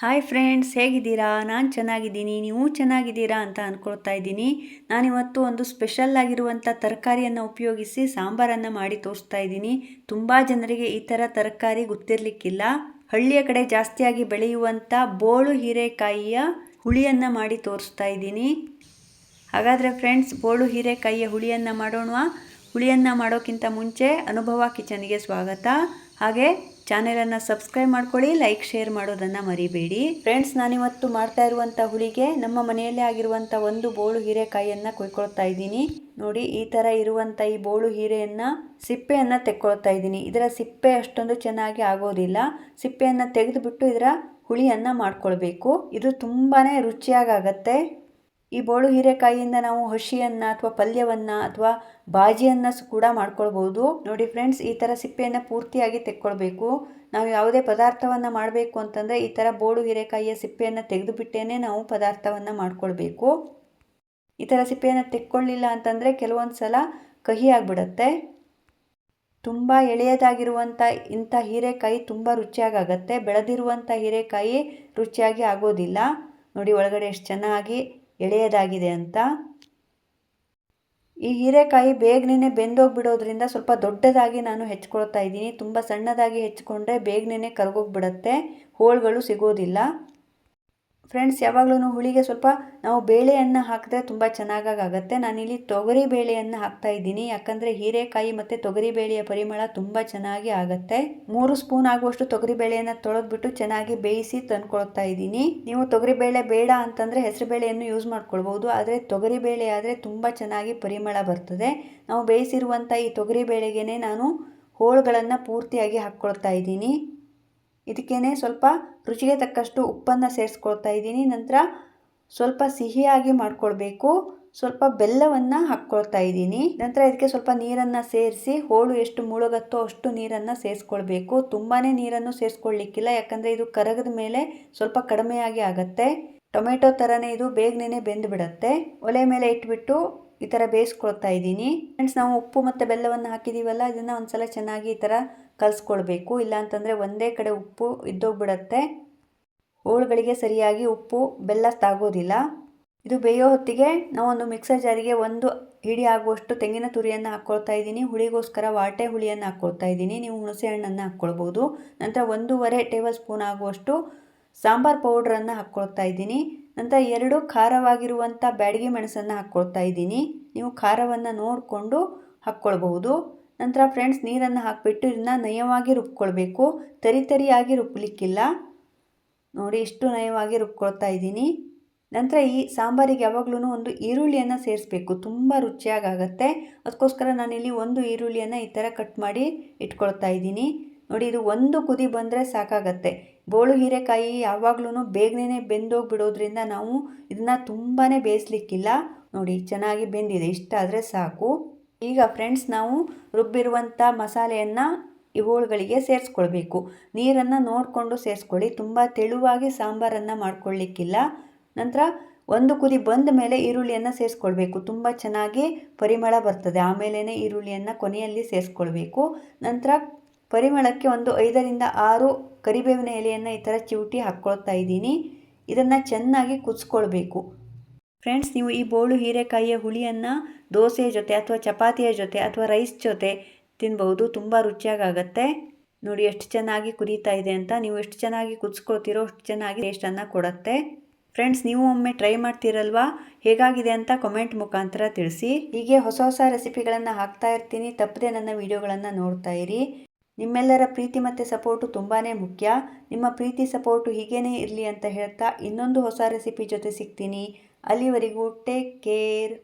Hi friends ಹೇಗಿದ್ದೀರಾ? ನಾನು ಚೆನ್ನಾಗಿದ್ದೀನಿ. ನೀವು ಚೆನ್ನಾಗಿದ್ದೀರಾ ಅಂತ ಅಂದ್ಕೊಳ್ತಾ ಇದ್ದೀನಿ. ನಾನಿವತ್ತು ಒಂದು ಸ್ಪೆಷಲ್ ಆಗಿರುವಂಥ ತರಕಾರಿಯನ್ನು ಉಪಯೋಗಿಸಿ ಸಾಂಬಾರನ್ನು ಮಾಡಿ ತೋರಿಸ್ತಾ ಇದ್ದೀನಿ. ತುಂಬ ಜನರಿಗೆ ಈ ಥರ ತರಕಾರಿ ಗೊತ್ತಿರಲಿಕ್ಕಿಲ್ಲ. ಹಳ್ಳಿಯ ಕಡೆ ಜಾಸ್ತಿಯಾಗಿ ಬೆಳೆಯುವಂಥ ಬೋಳು ಹೀರೆಕಾಯಿಯ ಹುಳಿಯನ್ನು ಮಾಡಿ ತೋರಿಸ್ತಾ ಇದ್ದೀನಿ. ಹಾಗಾದರೆ ಫ್ರೆಂಡ್ಸ್ ಬೋಳು ಹೀರೆಕಾಯಿಯ ಹುಳಿಯನ್ನು ಮಾಡೋಣ ಹುಳಿಯನ್ನು ಮಾಡೋಕ್ಕಿಂತ ಮುಂಚೆ ಅನುಭವ ಕಿಚನ್ಗೆ ಸ್ವಾಗತ. ಹಾಗೆ ಚಾನೆಲನ್ನು ಸಬ್ಸ್ಕ್ರೈಬ್ ಮಾಡ್ಕೊಳ್ಳಿ, ಲೈಕ್, ಶೇರ್ ಮಾಡೋದನ್ನು ಮರಿಬೇಡಿ. ಫ್ರೆಂಡ್ಸ್ ನಾನಿವತ್ತು ಮಾಡ್ತಾ ಇರುವಂಥ ಹುಳಿಗೆ ನಮ್ಮ ಮನೆಯಲ್ಲೇ ಆಗಿರುವಂಥ ಒಂದು ಬೋಳು ಹೀರೆಕಾಯಿಯನ್ನು ಕೊಯ್ಕೊಳ್ತಾ ಇದ್ದೀನಿ. ನೋಡಿ, ಈ ಥರ ಇರುವಂಥ ಈ ಬೋಳು ಹೀರೆಯನ್ನು ಸಿಪ್ಪೆಯನ್ನು ತೆಕ್ಕೊಳ್ತಾ ಇದ್ದೀನಿ. ಇದರ ಸಿಪ್ಪೆ ಅಷ್ಟೊಂದು ಚೆನ್ನಾಗಿ ಆಗೋದಿಲ್ಲ. ಸಿಪ್ಪೆಯನ್ನು ತೆಗೆದುಬಿಟ್ಟು ಇದರ ಹುಳಿಯನ್ನು ಮಾಡ್ಕೊಳ್ಬೇಕು. ಇದು ತುಂಬಾ ರುಚಿಯಾಗತ್ತೆ ಈ ಬೋಳು ಹೀರೆಕಾಯಿಯಿಂದ ನಾವು ಹಸಿಯನ್ನು ಅಥವಾ ಪಲ್ಯವನ್ನು ಅಥವಾ ಬಾಜಿಯನ್ನು ಕೂಡ ಮಾಡ್ಕೊಳ್ಬೋದು. ನೋಡಿ ಫ್ರೆಂಡ್ಸ್, ಈ ಥರ ಸಿಪ್ಪೆಯನ್ನು ಪೂರ್ತಿಯಾಗಿ ತೆಕ್ಕೊಳ್ಬೇಕು. ನಾವು ಯಾವುದೇ ಪದಾರ್ಥವನ್ನು ಮಾಡಬೇಕು ಅಂತಂದರೆ ಈ ಥರ ಬೋಳು ಹೀರೆಕಾಯಿಯ ಸಿಪ್ಪೆಯನ್ನು ತೆಗೆದುಬಿಟ್ಟೇ ನಾವು ಪದಾರ್ಥವನ್ನು ಮಾಡ್ಕೊಳ್ಬೇಕು. ಈ ಥರ ಸಿಪ್ಪೆಯನ್ನು ತೆಕ್ಕೊಳ್ಳಿಲ್ಲ ಅಂತಂದರೆ ಕೆಲವೊಂದು ಸಲ ಕಹಿ ಆಗಿಬಿಡತ್ತೆ. ತುಂಬ ಎಳೆಯದಾಗಿರುವಂಥ ಇಂಥ ಹೀರೆಕಾಯಿ ತುಂಬ ರುಚಿಯಾಗತ್ತೆ ಬೆಳೆದಿರುವಂಥ ಹೀರೆಕಾಯಿ ರುಚಿಯಾಗಿ ಆಗೋದಿಲ್ಲ. ನೋಡಿ ಒಳಗಡೆ ಎಷ್ಟು ಚೆನ್ನಾಗಿ ಎಳೆಯದಾಗಿದೆ ಅಂತ. ಈ ಹೀರೆಕಾಯಿ ಬೇಗನೆ ಬೆಂದೋಗ್ಬಿಡೋದ್ರಿಂದ ಸ್ವಲ್ಪ ದೊಡ್ಡದಾಗಿ ನಾನು ಹೆಚ್ಕೊಳ್ತಾ ಇದ್ದೀನಿ. ತುಂಬ ಸಣ್ಣದಾಗಿ ಹೆಚ್ಕೊಂಡ್ರೆ ಬೇಗನೆ ಕರಗೋಗ್ಬಿಡತ್ತೆ. ಹೋಳುಗಳು ಸಿಗೋದಿಲ್ಲ. ಫ್ರೆಂಡ್ಸ್ ಯಾವಾಗಲೂ ಹುಳಿಗೆ ಸ್ವಲ್ಪ ನಾವು ಬೇಳೆಯನ್ನು ಹಾಕಿದ್ರೆ ತುಂಬ ಚೆನ್ನಾಗಾಗತ್ತೆ. ನಾನಿಲ್ಲಿ ತೊಗರಿ ಬೇಳೆಯನ್ನು ಹಾಕ್ತಾ ಇದ್ದೀನಿ. ಯಾಕಂದರೆ ಹೀರೆಕಾಯಿ ಮತ್ತು ತೊಗರಿ ಬೇಳೆಯ ಪರಿಮಳ ತುಂಬ ಚೆನ್ನಾಗಿ ಆಗುತ್ತೆ. ಮೂರು ಸ್ಪೂನ್ ಆಗುವಷ್ಟು ತೊಗರಿ ಬೇಳೆಯನ್ನು ತೊಳೆದ್ಬಿಟ್ಟು ಚೆನ್ನಾಗಿ ಬೇಯಿಸಿ ತಂದ್ಕೊಳ್ತಾ ಇದ್ದೀನಿ. ನೀವು ತೊಗರಿ ಬೇಳೆ ಬೇಡ ಅಂತಂದರೆ ಹೆಸರು ಬೇಳೆಯನ್ನು ಯೂಸ್ ಮಾಡ್ಕೊಳ್ಬೋದು ಆದರೆ ತೊಗರಿ ಬೇಳೆ ಆದರೆ ತುಂಬ ಚೆನ್ನಾಗಿ ಪರಿಮಳ ಬರ್ತದೆ. ನಾವು ಬೇಯಿಸಿರುವಂಥ ಈ ತೊಗರಿ ಬೇಳೆಗೇ ನಾನು ಹೋಳುಗಳನ್ನು ಪೂರ್ತಿಯಾಗಿ ಹಾಕ್ಕೊಳ್ತಾ ಇದ್ದೀನಿ. ಇದಕ್ಕೇ ಸ್ವಲ್ಪ ರುಚಿಗೆ ತಕ್ಕಷ್ಟು ಉಪ್ಪನ್ನು ಸೇರಿಸ್ಕೊಳ್ತಾ ಇದ್ದೀನಿ. ನಂತರ ಸ್ವಲ್ಪ ಸಿಹಿಯಾಗಿ ಮಾಡಿಕೊಳ್ಬೇಕು. ಸ್ವಲ್ಪ ಬೆಲ್ಲವನ್ನು ಹಾಕ್ಕೊಳ್ತಾ ಇದ್ದೀನಿ. ನಂತರ ಇದಕ್ಕೆ ಸ್ವಲ್ಪ ನೀರನ್ನು ಸೇರಿಸಿ ಹೋಳು ಎಷ್ಟು ಮುಳುಗತ್ತೋ ಅಷ್ಟು ನೀರನ್ನು ಸೇರಿಸ್ಕೊಳ್ಬೇಕು. ತುಂಬಾ ನೀರನ್ನು ಸೇರಿಸ್ಕೊಳ್ಳಿಕ್ಕಿಲ್ಲ ಯಾಕಂದರೆ ಇದು ಕರಗದ ಮೇಲೆ ಸ್ವಲ್ಪ ಕಡಿಮೆಯಾಗಿ ಆಗುತ್ತೆ. ಟೊಮೆಟೊ ಥರನೇ ಇದು ಬೇಗನೆ ಬೆಂದು ಬಿಡುತ್ತೆ ಒಲೆ ಮೇಲೆ ಇಟ್ಬಿಟ್ಟು ಈ ಥರ ಬೇಯಿಸ್ಕೊಳ್ತಾ ಇದ್ದೀನಿ. ಫ್ರೆಂಡ್ಸ್ ನಾವು ಉಪ್ಪು ಮತ್ತು ಬೆಲ್ಲವನ್ನು ಹಾಕಿದ್ದೀವಲ್ಲ ಇದನ್ನು ಒಂದು ಸಲ ಚೆನ್ನಾಗಿ ಈ ಥರ ಕಲಿಸ್ಕೊಳ್ಬೇಕು ಇಲ್ಲಾಂತಂದರೆ ಒಂದೇ ಕಡೆ ಉಪ್ಪು ಇದ್ದೋಗ್ಬಿಡತ್ತೆ. ಹೋಳುಗಳಿಗೆ ಸರಿಯಾಗಿ ಉಪ್ಪು, ಬೆಲ್ಲ ತಾಗೋದಿಲ್ಲ. ಇದು ಬೇಯೋ ಹೊತ್ತಿಗೆ ನಾವೊಂದು ಮಿಕ್ಸರ್ ಜಾರಿಗೆ ಒಂದು ಹಿಡಿ ಆಗುವಷ್ಟು ತೆಂಗಿನ ತುರಿಯನ್ನು ಹಾಕ್ಕೊಳ್ತಾ ಇದ್ದೀನಿ. ಹುಳಿಗೋಸ್ಕರ ವಾಟೆ ಹುಳಿಯನ್ನು ಹಾಕ್ಕೊಳ್ತಾ ಇದ್ದೀನಿ. ನೀವು ಹುಣಸೆ ಹಣ್ಣನ್ನು ಹಾಕ್ಕೊಳ್ಬೋದು. ನಂತರ ಒಂದೂವರೆ ಟೇಬಲ್ ಸ್ಪೂನ್ ಆಗುವಷ್ಟು ಸಾಂಬಾರ್ ಪೌಡ್ರನ್ನು ಹಾಕ್ಕೊಳ್ತಾ ಇದ್ದೀನಿ. ನಂತರ ಎರಡು ಖಾರವಾಗಿರುವಂಥ ಬ್ಯಾಡಿಗೆ ಮೆಣಸನ್ನು ಹಾಕ್ಕೊಳ್ತಾ ಇದ್ದೀನಿ. ನೀವು ಖಾರವನ್ನು ನೋಡಿಕೊಂಡು ಹಾಕ್ಕೊಳ್ಬಹುದು. ನಂತರ ಫ್ರೆಂಡ್ಸ್ ನೀರನ್ನು ಹಾಕಿಬಿಟ್ಟು ಇದನ್ನು ನಯವಾಗಿ ರುಬ್ಕೊಳ್ಬೇಕು. ತರಿ ತರಿಯಾಗಿ ರುಬ್ಬಲಿಕ್ಕಿಲ್ಲ ನೋಡಿ ಇಷ್ಟು ನಯವಾಗಿ ರುಬ್ಕೊಳ್ತಾ ಇದ್ದೀನಿ. ನಂತರ ಈ ಸಾಂಬಾರಿಗೆ ಯಾವಾಗಲೂ ಒಂದು ಈರುಳ್ಳಿಯನ್ನು ಸೇರಿಸ್ಬೇಕು. ತುಂಬ ರುಚಿಯಾಗತ್ತೆ ಅದಕ್ಕೋಸ್ಕರ ನಾನಿಲ್ಲಿ ಒಂದು ಈರುಳ್ಳಿಯನ್ನು ಈ ಥರ ಕಟ್ ಮಾಡಿ ಇಟ್ಕೊಳ್ತಾ ಇದ್ದೀನಿ. ನೋಡಿ ಇದು ಒಂದು ಕುದಿ ಬಂದರೆ ಸಾಕಾಗತ್ತೆ. ಬೋಳು ಹೀರೆಕಾಯಿ ಯಾವಾಗಲೂ ಬೇಗನೆ ಬೆಂದೋಗಿಬಿಡೋದ್ರಿಂದ ನಾವು ಇದನ್ನು ತುಂಬಾ ಬೇಯಿಸ್ಲಿಕ್ಕಿಲ್ಲ. ನೋಡಿ ಚೆನ್ನಾಗಿ ಬೆಂದಿದೆ. ಇಷ್ಟಾದರೆ ಸಾಕು. ಈಗ ಫ್ರೆಂಡ್ಸ್ ನಾವು ರುಬ್ಬಿರುವಂಥ ಮಸಾಲೆಯನ್ನು ಈ ಹೋಳುಗಳಿಗೆ ಸೇರಿಸ್ಕೊಳ್ಬೇಕು. ನೀರನ್ನು ನೋಡಿಕೊಂಡು ಸೇರಿಸ್ಕೊಳ್ಳಿ. ತುಂಬ ತೆಳುವಾಗಿ ಸಾಂಬಾರನ್ನು ಮಾಡ್ಕೊಳ್ಳಿಕ್ಕಿಲ್ಲ ನಂತರ ಒಂದು ಕುದಿ ಬಂದ ಮೇಲೆ ಈರುಳ್ಳಿಯನ್ನು ಸೇರಿಸ್ಕೊಳ್ಬೇಕು. ತುಂಬ ಚೆನ್ನಾಗಿ ಪರಿಮಳ ಬರ್ತದೆ. ಆಮೇಲೆ ಈರುಳ್ಳಿಯನ್ನು ಕೊನೆಯಲ್ಲಿ ಸೇರಿಸ್ಕೊಳ್ಬೇಕು. ನಂತರ ಪರಿಮಳಕ್ಕೆ ಒಂದು ಐದರಿಂದ ಆರು ಕರಿಬೇವಿನ ಎಲೆಯನ್ನು ಈ ಥರ ಚಿವುಟಿ ಹಾಕ್ಕೊಳ್ತಾ ಇದ್ದೀನಿ. ಇದನ್ನು ಚೆನ್ನಾಗಿ ಕುದಿಸ್ಕೊಳ್ಬೇಕು. ಫ್ರೆಂಡ್ಸ್ ನೀವು ಈ ಬೋಳು ಹೀರೆಕಾಯಿಯ ಹುಳಿಯನ್ನು ದೋಸೆ ಜೊತೆ ಅಥವಾ ಚಪಾತಿಯ ಜೊತೆ ಅಥವಾ ರೈಸ್ ಜೊತೆ ತಿನ್ಬಹುದು. ತುಂಬ ರುಚಿಯಾಗತ್ತೆ ನೋಡಿ, ಎಷ್ಟು ಚೆನ್ನಾಗಿ ಕುದೀತಾ ಇದೆ ಅಂತ. ನೀವು ಎಷ್ಟು ಚೆನ್ನಾಗಿ ಕುದಿಸ್ಕೊಳ್ತೀರೋ ಅಷ್ಟು ಚೆನ್ನಾಗಿ ಟೇಸ್ಟನ್ನು ಕೊಡುತ್ತೆ. ಫ್ರೆಂಡ್ಸ್ ನೀವು ಒಮ್ಮೆ ಟ್ರೈ ಮಾಡ್ತೀರಲ್ವಾ? ಹೇಗಾಗಿದೆ ಅಂತ ಕಮೆಂಟ್ ಮುಖಾಂತರ ತಿಳಿಸಿ. ಹೀಗೆ ಹೊಸ ಹೊಸ ರೆಸಿಪಿಗಳನ್ನು ಹಾಕ್ತಾ ಇರ್ತೀನಿ. ತಪ್ಪದೆ ನನ್ನ ವಿಡಿಯೋಗಳನ್ನು ನೋಡ್ತಾ ಇರಿ. ನಿಮ್ಮೆಲ್ಲರ ಪ್ರೀತಿ ಮತ್ತು ಸಪೋರ್ಟು ತುಂಬಾ ಮುಖ್ಯ. ನಿಮ್ಮ ಪ್ರೀತಿ ಸಪೋರ್ಟು ಹೀಗೇ ಇರಲಿ ಅಂತ ಹೇಳ್ತಾ ಇನ್ನೊಂದು ಹೊಸ ರೆಸಿಪಿ ಜೊತೆ ಸಿಗ್ತೀನಿ. ಅಲ್ಲಿವರೆಗೂ ಟೇಕ್ ಕೇರ್